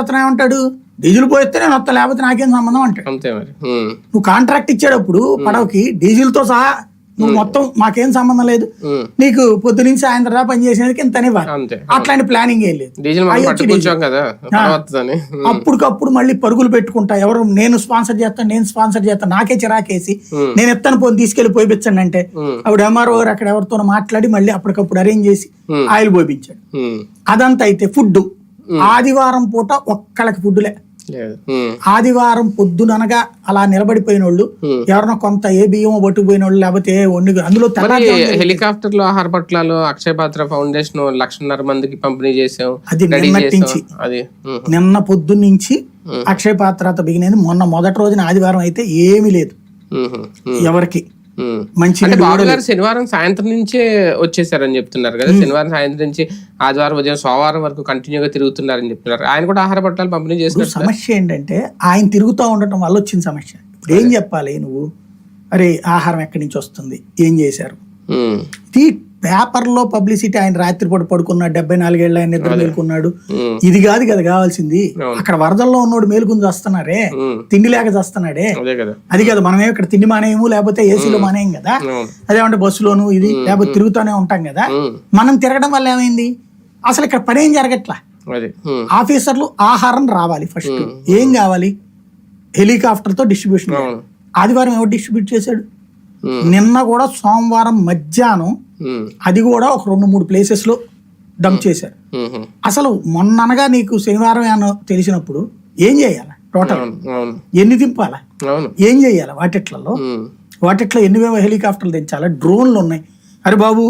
అతను ఏమంటాడు డీజిల్ పోయిస్తే నేను వస్తా లేకపోతే నాకేం సంబంధం అంటాడు. అంతే మరి. ఉమ్, నువ్వు కాంట్రాక్ట్ ఇచ్చేటప్పుడు పడవకి డీజిల్తో సహా నువ్వు మొత్తం మాకేం సంబంధం లేదు. ఉమ్, నీకు పొద్దు నుంచి సాయంత్రం దా పని చేసేందుకు ఇంత ఇవ్వాలి. అంతే. అట్లాంటి ప్లానింగ్ ఏం లేదు. డీజిల్ మనం అయ్యొచ్చి పట్టుకొచ్చాం కదా పడవద్దని. అప్పటికప్పుడు మళ్ళీ పరుగులు పెట్టుకుంటా ఎవరు నేను స్పాన్సర్ చేస్తాను నేను స్పాన్సర్ చేస్తాను నాకే చిరాకేసి. నేను ఎత్తను పోని తీసుకెళ్ళి పోయిపించండి అంటే. అప్పుడు ఎంఆర్ఓ గారు అక్కడ ఎవరితో మాట్లాడి మళ్ళీ అప్పటికప్పుడు అరేంజ్ చేసి. ఆయిల్ పోయించాడు అదంతా అయితే ఫుడ్ ఆదివారం పూట ఒక్కళ్ళకి ఫుడ్లే ఆదివారం పొద్దుననగా అలా నిలబడిపోయిన వాళ్ళు. ఎవరన్నా కొంత ఏ బియ్యం పట్టుకుపోయిన వాళ్ళు లేకపోతే అందులో హెలికాప్టర్లో ఆహార పట్లాలు అక్షయ పాత్ర ఫౌండేషన్ లక్షన్నర మందికి పంపిణీ చేసాం అది రెడీ నిన్నటి చేసాం నుంచి. అది నిన్న పొద్దున్న నుంచి అక్షయ పాత్రత బిగినది మొన్న మొదటి రోజున ఆదివారం అయితే ఏమీ లేదు. ఎవరికి. మంచి అంటే బాబు గారు శనివారం సాయంత్రం నుంచే వచ్చేసారని చెప్తున్నారు కదా. శనివారం సాయంత్రం నుంచి ఆదివారం ఉదయం సోమవారం వరకు కంటిన్యూగా తిరుగుతున్నారని చెప్తున్నారు. ఆయన కూడా ఆహార పట్టాలు పంపిణీ చేసినట్టు సమస్య ఏంటంటే ఆయన తిరుగుతూ ఉండటం వల్ల వచ్చిన సమస్య. ఇప్పుడు ఏం చెప్పాలి నువ్వు? అరే ఆహారం ఎక్కడి నుంచి వస్తుంది? ఏం చేశారు? ఇది పేపర్లో పబ్లిసిటీ ఆయన రాత్రిపూట పడుకున్నాడు డెబ్బై నాలుగేళ్ళు ఆయన నిద్ర మేలుకున్నాడు. ఇది కాదు కదా కావాల్సింది. అక్కడ వరదల్లో ఉన్నోడు మేలుకుని చేస్తున్నారే. తిండి లేక చేస్తున్నాడే. అదే కదా. మనమేం ఇక్కడ తిండి మానేయము లేకపోతే ఏసీలో మానేయం కదా. అదేమంటే బస్సులోను ఇది లేకపోతే తిరుగుతూనే ఉంటాం కదా. మనం తిరగడం వల్ల ఏమైంది? అసలు ఇక్కడ పని ఏం జరగట్లా? ఆఫీసర్లు ఆహారం రావాలి ఫస్ట్ ఏం కావాలి? హెలికాప్టర్తో డిస్ట్రిబ్యూషన్ ఆదివారం ఎవరు డిస్ట్రిబ్యూట్ చేశాడు? నిన్న కూడా సోమవారం మధ్యాహ్నం అది కూడా ఒక రెండు మూడు ప్లేసెస్లో డంప్ చేశారు. అసలు మొన్ననగా నీకు శనివారం ఏమో తెలిసినప్పుడు ఏం చేయాలి టోటల్ ఎన్ని దింపాలా? ఏం చేయాలి? వాటిట్లలో. వాటిట్లో ఎన్ని హెలికాప్టర్లు దించాలా డ్రోన్లు ఉన్నాయి. అరే బాబు!